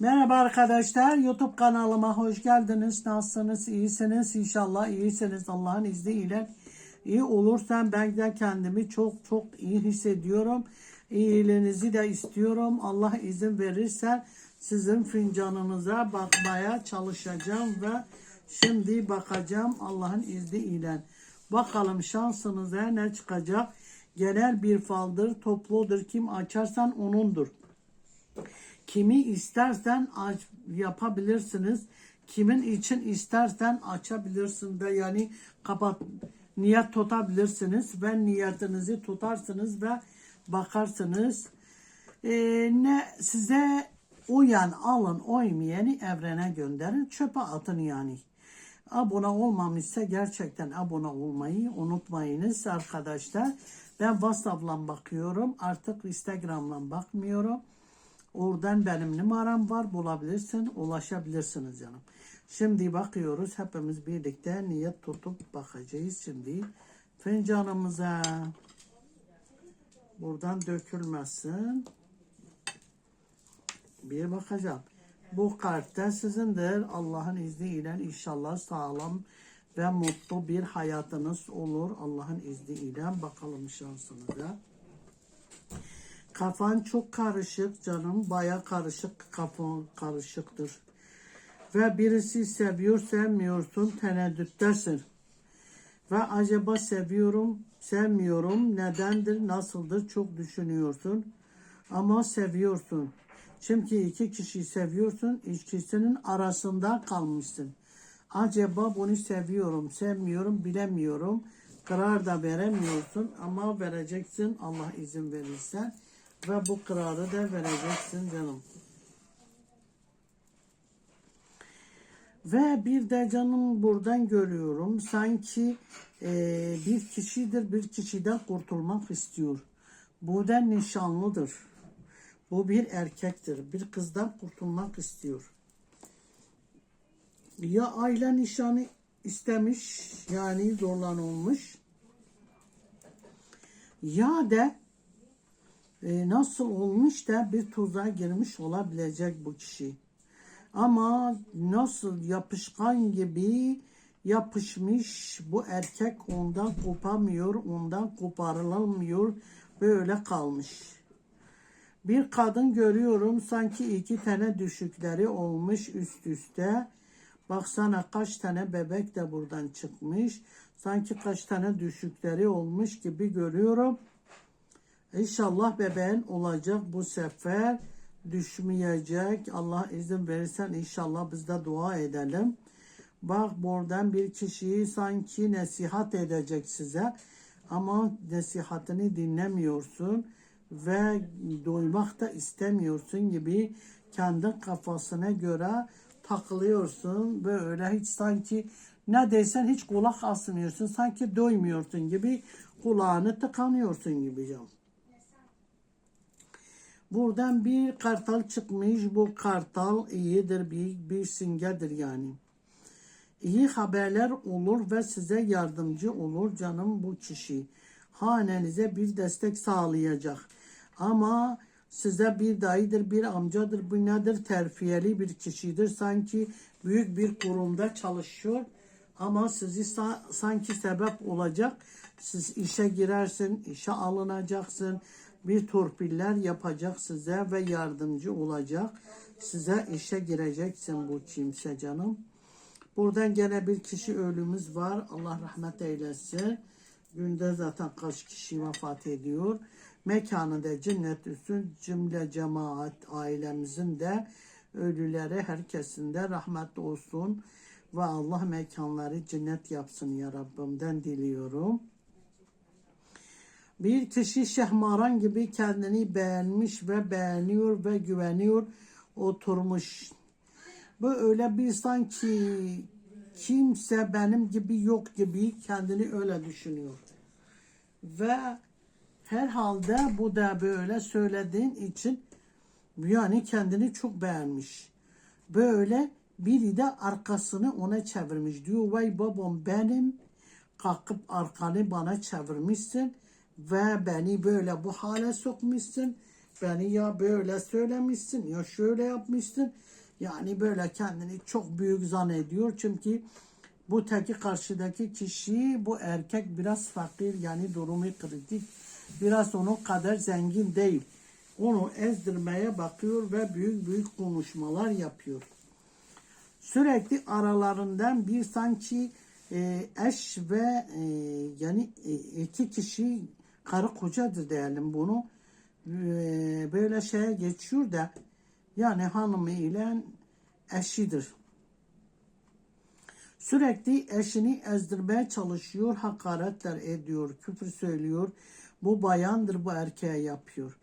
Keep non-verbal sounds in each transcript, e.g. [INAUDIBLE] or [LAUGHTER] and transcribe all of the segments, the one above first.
Merhaba arkadaşlar. YouTube kanalıma hoş geldiniz. Nasılsınız? İyisiniz? İnşallah iyisiniz. Allah'ın izniyle iyi olursam ben de kendimi çok çok iyi hissediyorum. İyiliğinizi de istiyorum. Allah izin verirse sizin fincanınıza bakmaya çalışacağım ve şimdi bakacağım Allah'ın izniyle. Bakalım şansınıza ne çıkacak? Genel bir faldır, topludur. Kim açarsan onundur. Kimi istersen aç, yapabilirsiniz. Kimin için istersen açabilirsin ve yani kapat niyet tutabilirsiniz ve niyetinizi tutarsınız ve bakarsınız. Ee, ne size uyan alın uymayanı evrene gönderin çöpe atın yani. Abone olmamışsa gerçekten abone olmayı unutmayınız arkadaşlar. Ben WhatsApp'la bakıyorum. Artık Instagram'la bakmıyorum. Oradan benim numaram var. Bulabilirsin, ulaşabilirsiniz canım. Şimdi bakıyoruz. Hepimiz birlikte niyet tutup bakacağız şimdi. Fincanımıza buradan dökülmesin. Bir bakacağım. Bu kartta sizindir. Allah'ın izniyle inşallah sağlam ve mutlu bir hayatınız olur. Allah'ın izniyle bakalım şansınıza. Kafan çok karışık canım. Baya karışık kafan karışıktır. Ve birisi seviyor sevmiyorsun tereddüttesin. Ve acaba seviyorum sevmiyorum nedendir nasıldır çok düşünüyorsun. Ama seviyorsun. Çünkü iki kişiyi seviyorsun ikisinin arasında kalmışsın. Acaba bunu seviyorum sevmiyorum bilemiyorum. Karar da veremiyorsun ama vereceksin Allah izin verirse ve bu kararı da vereceksin canım. Ve bir de canım buradan görüyorum sanki e, bir kişidir bir kişiden kurtulmak istiyor. Bu da nişanlıdır. Bu bir erkektir. Bir kızdan kurtulmak istiyor. Ya aile nişanı istemiş yani zorlanılmış ya da e, nasıl olmuş da bir tuzağa girmiş olabilecek bu kişi. Ama nasıl yapışkan gibi yapışmış bu erkek ondan kopamıyor, ondan koparılamıyor, böyle kalmış. Bir kadın görüyorum sanki iki tane düşükleri olmuş üst üste. Baksana kaç tane bebek de buradan çıkmış. Sanki kaç tane düşükleri olmuş gibi görüyorum. İnşallah bebeğin olacak bu sefer düşmeyecek. Allah izin verirsen inşallah biz de dua edelim. Bak buradan bir kişiyi sanki nasihat edecek size ama nasihatini dinlemiyorsun ve duymak da istemiyorsun gibi kendi kafasına göre takılıyorsun böyle hiç sanki ne desen hiç kulak asmıyorsun sanki doymuyorsun gibi kulağını tıkanıyorsun gibi canım. Buradan bir kartal çıkmış. Bu kartal iyidir, bir, bir singedir yani. İyi haberler olur ve size yardımcı olur canım bu kişi. Hanenize bir destek sağlayacak. Ama size bir dayıdır, bir amcadır, bu nedir? Terfiyeli bir kişidir. Sanki büyük bir kurumda çalışıyor. Ama sizi sa- sanki sebep olacak. Siz işe girersin, işe alınacaksın bir torpiller yapacak size ve yardımcı olacak. Size işe gireceksin bu kimse canım. Buradan gene bir kişi ölümümüz var. Allah rahmet eylesin. Günde zaten kaç kişi vefat ediyor. Mekanı da cennet üstün cümle cemaat ailemizin de ölüleri herkesin de rahmet olsun. Ve Allah mekanları cennet yapsın ya Rabbimden diliyorum. Bir kişi şehmaran gibi kendini beğenmiş ve beğeniyor ve güveniyor oturmuş. Bu öyle bir sanki kimse benim gibi yok gibi kendini öyle düşünüyor. Ve herhalde bu da böyle söylediğin için yani kendini çok beğenmiş. Böyle biri de arkasını ona çevirmiş. Diyor vay babam benim kalkıp arkanı bana çevirmişsin ve beni böyle bu hale sokmuşsun. beni ya böyle söylemişsin ya şöyle yapmışsın. Yani böyle kendini çok büyük zannediyor. Çünkü bu teki karşıdaki kişi bu erkek biraz fakir yani durumu kritik. Biraz onun kadar zengin değil. Onu ezdirmeye bakıyor ve büyük büyük konuşmalar yapıyor. Sürekli aralarından bir sanki e, eş ve e, yani e, iki kişi karı kocadır diyelim bunu. E, böyle şeye geçiyor da yani hanımı ile eşidir. Sürekli eşini ezdirmeye çalışıyor, hakaretler ediyor, küfür söylüyor. Bu bayandır bu erkeğe yapıyor.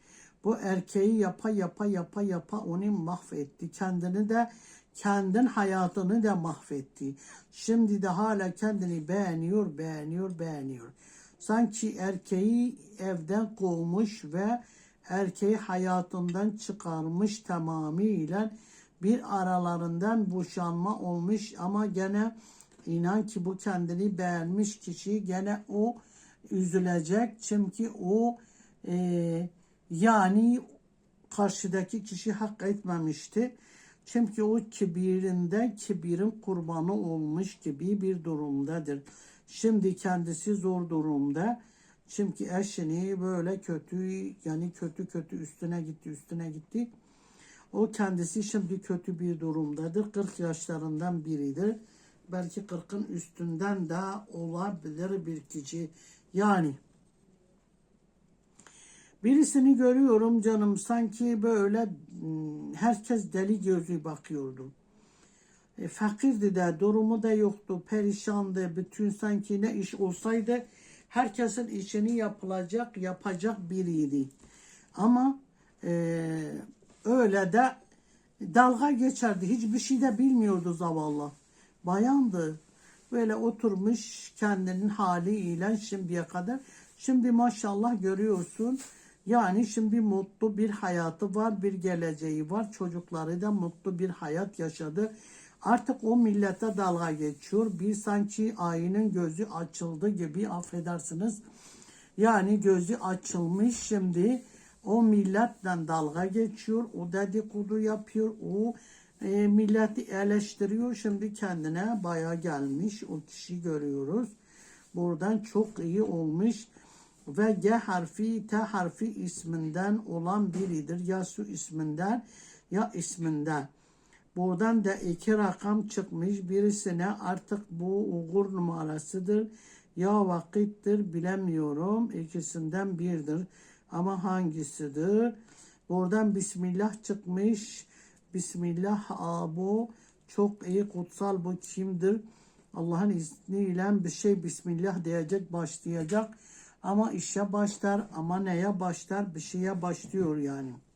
Bu erkeği yapa yapa yapa yapa onu mahvetti. Kendini de kendin hayatını da mahvetti. Şimdi de hala kendini beğeniyor, beğeniyor, beğeniyor. Sanki erkeği evden kovmuş ve erkeği hayatından çıkarmış tamamıyla bir aralarından boşanma olmuş ama gene inan ki bu kendini beğenmiş kişi gene o üzülecek çünkü o e, yani karşıdaki kişi hak etmemişti. Çünkü o kibirinde kibirin kurbanı olmuş gibi bir durumdadır. Şimdi kendisi zor durumda. Çünkü eşini böyle kötü yani kötü kötü üstüne gitti üstüne gitti. O kendisi şimdi kötü bir durumdadır. 40 yaşlarından biridir. Belki 40'ın üstünden de olabilir bir kişi. Yani birisini görüyorum canım sanki böyle hmm, herkes deli gözü bakıyordu. E, fakirdi de durumu da yoktu perişandı bütün sanki ne iş olsaydı herkesin işini yapılacak yapacak biriydi. Ama e, öyle de dalga geçerdi hiçbir şey de bilmiyordu zavallı. Bayandı böyle oturmuş kendinin haliyle şimdiye kadar. Şimdi maşallah görüyorsun yani şimdi mutlu bir hayatı var, bir geleceği var. Çocukları da mutlu bir hayat yaşadı. Artık o millete dalga geçiyor. Bir sanki ayının gözü açıldı gibi affedersiniz. Yani gözü açılmış şimdi o milletle dalga geçiyor. O dedikodu yapıyor. O e, milleti eleştiriyor. Şimdi kendine baya gelmiş. O kişi görüyoruz. Buradan çok iyi olmuş ve G harfi T harfi isminden olan biridir. Ya su isminden ya isminden. Buradan da iki rakam çıkmış. Birisine artık bu Uğur numarasıdır. Ya vakittir bilemiyorum. İkisinden birdir. Ama hangisidir? Buradan Bismillah çıkmış. Bismillah bu çok iyi kutsal bu kimdir? Allah'ın izniyle bir şey Bismillah diyecek başlayacak. Ama işe başlar ama neye başlar bir şeye başlıyor yani.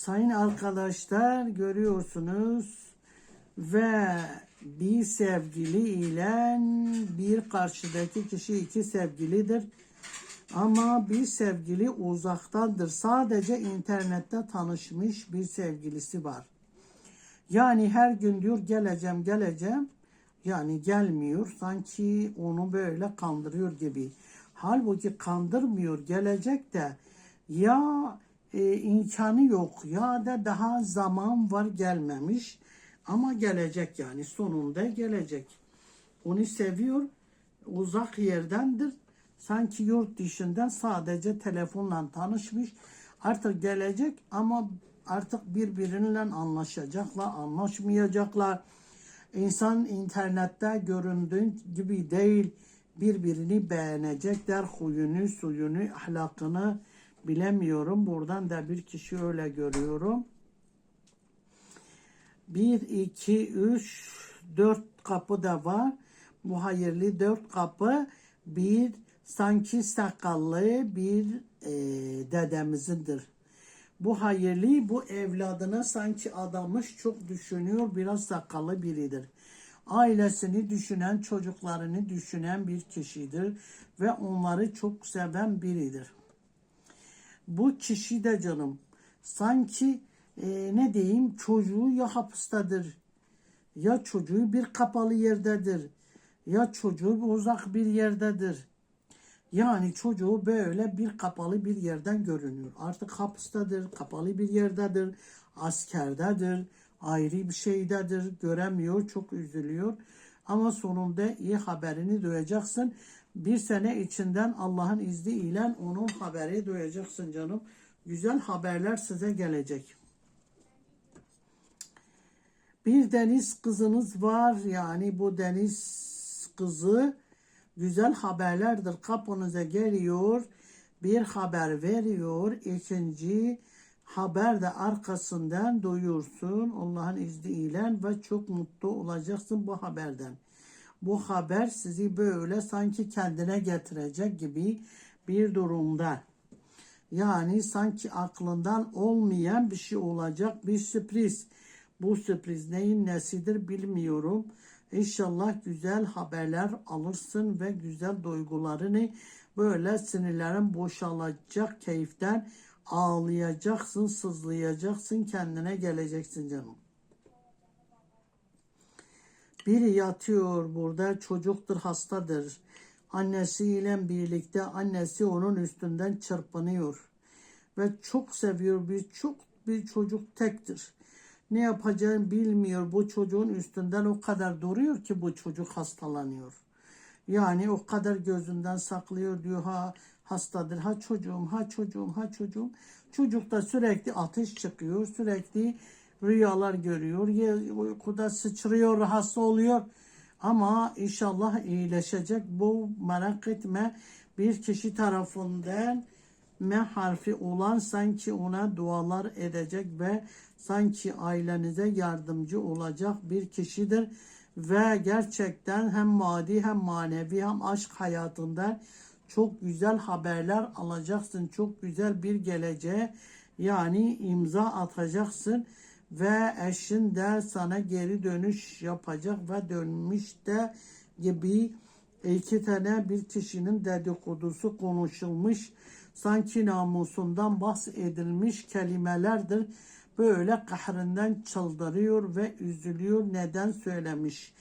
Sayın arkadaşlar görüyorsunuz ve bir sevgili ile bir karşıdaki kişi iki sevgilidir. Ama bir sevgili uzaktadır. Sadece internette tanışmış bir sevgilisi var. Yani her gün diyor geleceğim geleceğim. Yani gelmiyor. Sanki onu böyle kandırıyor gibi. Halbuki kandırmıyor. Gelecek de ya e, imkanı yok ya da daha zaman var gelmemiş. Ama gelecek yani sonunda gelecek. Onu seviyor. Uzak yerdendir. Sanki yurt dışından sadece telefonla tanışmış. Artık gelecek ama artık birbiriyle anlaşacaklar, anlaşmayacaklar. İnsan internette göründüğü gibi değil birbirini beğenecekler. Huyunu, suyunu, ahlakını bilemiyorum. Buradan da bir kişi öyle görüyorum. Bir, iki, üç, dört kapı da var. Bu hayırlı dört kapı bir sanki sakallı bir e, dedemizindir. Bu hayırlı bu evladına sanki adamış çok düşünüyor biraz sakallı biridir. Ailesini düşünen çocuklarını düşünen bir kişidir ve onları çok seven biridir. Bu kişi de canım sanki e, ne diyeyim çocuğu ya hapistedir ya çocuğu bir kapalı yerdedir ya çocuğu uzak bir yerdedir Yani çocuğu böyle bir kapalı bir yerden görünüyor. Artık hapistedir, kapalı bir yerdedir, askerdedir, ayrı bir şeydedir, göremiyor, çok üzülüyor. Ama sonunda iyi haberini duyacaksın. Bir sene içinden Allah'ın izniyle onun haberi duyacaksın canım. Güzel haberler size gelecek. Bir deniz kızınız var yani bu deniz kızı güzel haberlerdir kapınıza geliyor bir haber veriyor ikinci haber de arkasından duyursun Allah'ın izniyle ve çok mutlu olacaksın bu haberden. Bu haber sizi böyle sanki kendine getirecek gibi bir durumda. Yani sanki aklından olmayan bir şey olacak bir sürpriz. Bu sürpriz neyin nesidir bilmiyorum. İnşallah güzel haberler alırsın ve güzel duygularını böyle sinirlerin boşalacak keyiften ağlayacaksın, sızlayacaksın, kendine geleceksin canım. Biri yatıyor burada çocuktur hastadır. Annesiyle birlikte annesi onun üstünden çırpınıyor. Ve çok seviyor bir çok bir çocuk tektir. Ne yapacağını bilmiyor. Bu çocuğun üstünden o kadar duruyor ki bu çocuk hastalanıyor. Yani o kadar gözünden saklıyor diyor ha hastadır ha çocuğum ha çocuğum ha çocuğum. Çocukta sürekli ateş çıkıyor sürekli rüyalar görüyor. Uykuda sıçrıyor hasta oluyor. Ama inşallah iyileşecek. Bu merak etme. Bir kişi tarafından M harfi olan sanki ona dualar edecek ve sanki ailenize yardımcı olacak bir kişidir. Ve gerçekten hem maddi hem manevi hem aşk hayatında çok güzel haberler alacaksın. Çok güzel bir geleceğe yani imza atacaksın ve eşin de sana geri dönüş yapacak ve dönmüş de gibi iki tane bir kişinin dedikodusu konuşulmuş sanki namusundan bahsedilmiş kelimelerdir. Böyle kahrinden çıldırıyor ve üzülüyor. Neden söylemiş?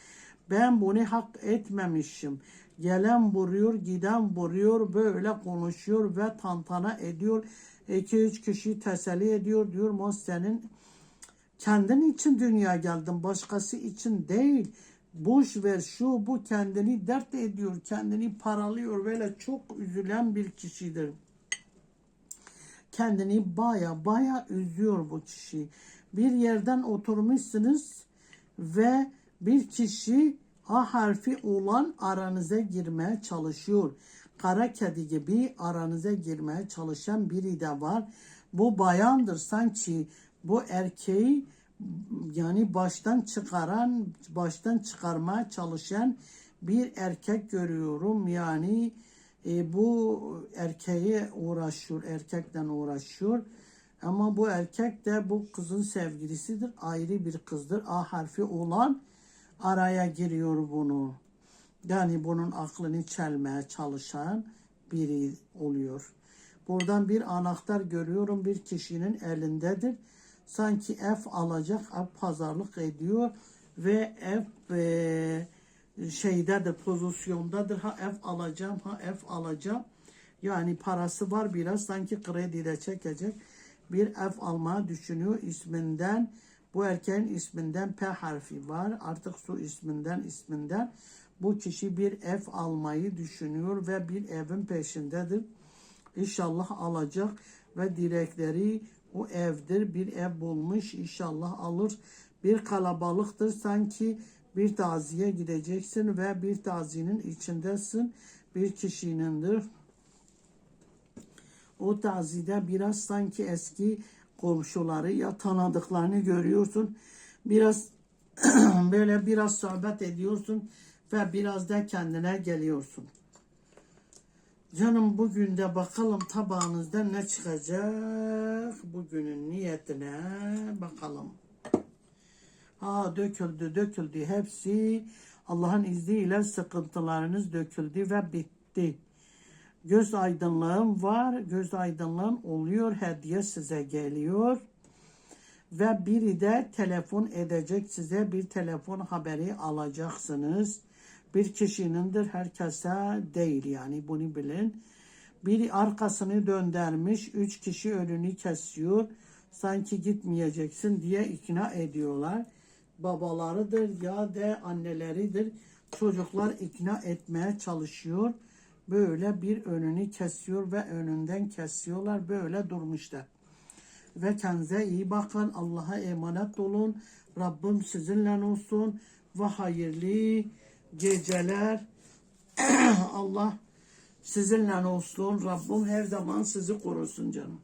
Ben bunu hak etmemişim. Gelen vuruyor, giden vuruyor, böyle konuşuyor ve tantana ediyor. İki üç kişi teselli ediyor. Diyor senin kendin için dünya geldin, başkası için değil. Boş ver şu bu kendini dert ediyor, kendini paralıyor. Böyle çok üzülen bir kişidir kendini baya baya üzüyor bu kişi. Bir yerden oturmuşsunuz ve bir kişi A harfi olan aranıza girmeye çalışıyor. Kara kedi gibi aranıza girmeye çalışan biri de var. Bu bayandır sanki bu erkeği yani baştan çıkaran, baştan çıkarmaya çalışan bir erkek görüyorum. Yani e, bu erkeğe uğraşıyor, erkekten uğraşıyor. Ama bu erkek de bu kızın sevgilisidir. Ayrı bir kızdır. A harfi olan araya giriyor bunu. Yani bunun aklını çelmeye çalışan biri oluyor. Buradan bir anahtar görüyorum bir kişinin elindedir. Sanki ev alacak, ev pazarlık ediyor ve ev e, şeydedir, pozisyondadır. Ha ev alacağım, ha ev alacağım. Yani parası var biraz sanki krediyle çekecek. Bir ev almayı düşünüyor isminden. Bu erkeğin isminden P harfi var. Artık su isminden isminden. Bu kişi bir ev almayı düşünüyor ve bir evin peşindedir. İnşallah alacak ve direkleri o evdir. Bir ev bulmuş inşallah alır. Bir kalabalıktır sanki bir taziye gideceksin ve bir tazinin içindesin. Bir kişinindir. O tazide biraz sanki eski komşuları ya tanıdıklarını görüyorsun. Biraz [CLEARS THROAT] böyle biraz sohbet ediyorsun ve biraz da kendine geliyorsun. Canım bugün de bakalım tabağınızda ne çıkacak? Bugünün niyetine bakalım. Ha döküldü döküldü hepsi Allah'ın izniyle sıkıntılarınız döküldü ve bitti. Göz aydınlığım var. Göz aydınlığım oluyor. Hediye size geliyor. Ve biri de telefon edecek size bir telefon haberi alacaksınız. Bir kişinindir, herkese değil yani bunu bilin. Biri arkasını döndürmüş, üç kişi önünü kesiyor. Sanki gitmeyeceksin diye ikna ediyorlar. Babalarıdır ya da anneleridir. Çocuklar ikna etmeye çalışıyor. Böyle bir önünü kesiyor ve önünden kesiyorlar. Böyle durmuşlar. Ve kendinize iyi bakın. Allah'a emanet olun. Rabbim sizinle olsun. Ve hayırlı geceler. [CLEARS THROAT] Allah sizinle olsun. Rabbim her zaman sizi korusun canım.